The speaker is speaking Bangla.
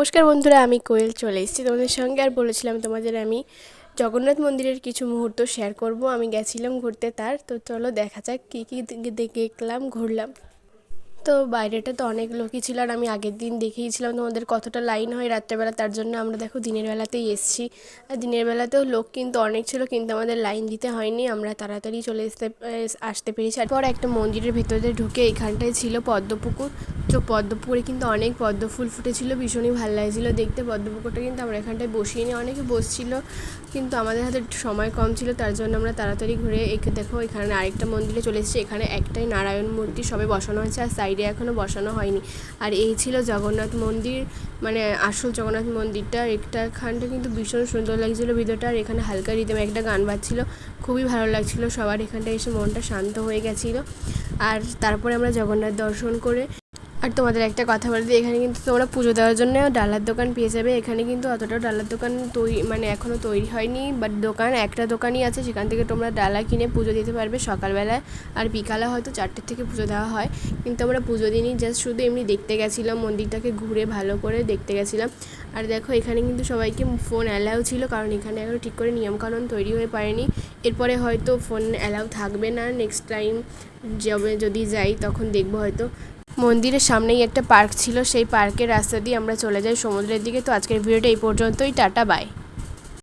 নমস্কার বন্ধুরা, আমি কোয়েল চলে এসেছি তোমাদের সঙ্গে। আর বলেছিলাম তোমাদের আমি জগন্নাথ মন্দিরের কিছু মুহূর্ত শেয়ার করব। আমি গেছিলাম ঘুরতে তার। তো চলো দেখা যাক কী কী দেখলাম, ঘুরলাম। তো বাইরেটা তো অনেক লোকই ছিল আর আমি আগের দিন দেখেইছিলাম তোমাদের কতটা লাইন হয় রাত্রেবেলা। তার জন্য আমরা দেখো দিনের বেলাতেই এসেছি। আর দিনের বেলাতেও লোক কিন্তু অনেক ছিল, কিন্তু আমাদের লাইন দিতে হয়নি। আমরা তাড়াতাড়ি চলে আসতে আসতে পেরেছি। তারপর একটা মন্দিরের ভেতরে ঢুকে এখানটায় ছিল পদ্মপুকুর। তো পদ্মপুকুরে কিন্তু অনেক পদ্ম ফুল ফুটেছিল, ভীষণই ভালো লাগছিল দেখতে। পদ্মপুকুরটা কিন্তু আমরা এখানটায় বসিয়ে নিয়ে অনেকে বসছিল, কিন্তু আমাদের হাতে সময় কম ছিল, তার জন্য আমরা তাড়াতাড়ি ঘুরে একে দেখো, এখানে আরেকটা মন্দিরে চলে এসেছি, এখানে একটাই নারায়ণ মূর্তি সবে বসানো হয়েছে, আর সাইডে এখনও বসানো হয়নি। আর এই ছিল জগন্নাথ মন্দির মানে আসল জগন্নাথ মন্দিরটা একটা খানটা কিন্তু ভীষণ সুন্দর লাগছিল ভিডিওটা আর এখানে হালকা রিদমে একটা গান বাজছিল, খুবই ভালো লাগছিল সবার, এখানটায় এসে মনটা শান্ত হয়ে গেছিল। আর তারপরে আমরা জগন্নাথ দর্শন করে তোমাদের একটা কথা বলে দিই, এখানে কিন্তু তোমরা পুজো দেওয়ার জন্য ডালার দোকান পেয়ে যাবে। এখানে কিন্তু অতটা ডালার দোকান তৈরি মানে এখনও তৈরি হয়নি বাট দোকান, একটা দোকানই আছে, সেখান থেকে তোমরা ডালা কিনে পুজো দিতে পারবে সকালবেলায়। আর বিকালে হয়তো চারটের থেকে পুজো দেওয়া হয়, কিন্তু আমরা পুজো দিনই জাস্ট শুধু এমনি দেখতে গেছিলাম, মন্দিরটাকে ঘুরে ভালো করে দেখতে গেছিলাম। আর দেখো, এখানে কিন্তু সবাইকে ফোন অ্যালাউ ছিল, কারণ এখানে এখনও ঠিক করে নিয়মকানুন তৈরি হয়ে পারেনি। এরপরে হয়তো ফোন অ্যালাউ থাকবে না নেক্সট টাইম যবে যদি যাই, তখন দেখব হয়তো। মন্দিরের সামনেই একটা পার্ক ছিল, সেই পার্কের রাস্তা দিয়ে আমরা চলে যাই সমুদ্রের দিকে। তো আজকের ভিডিওটা এই পর্যন্তই, টাটা বাই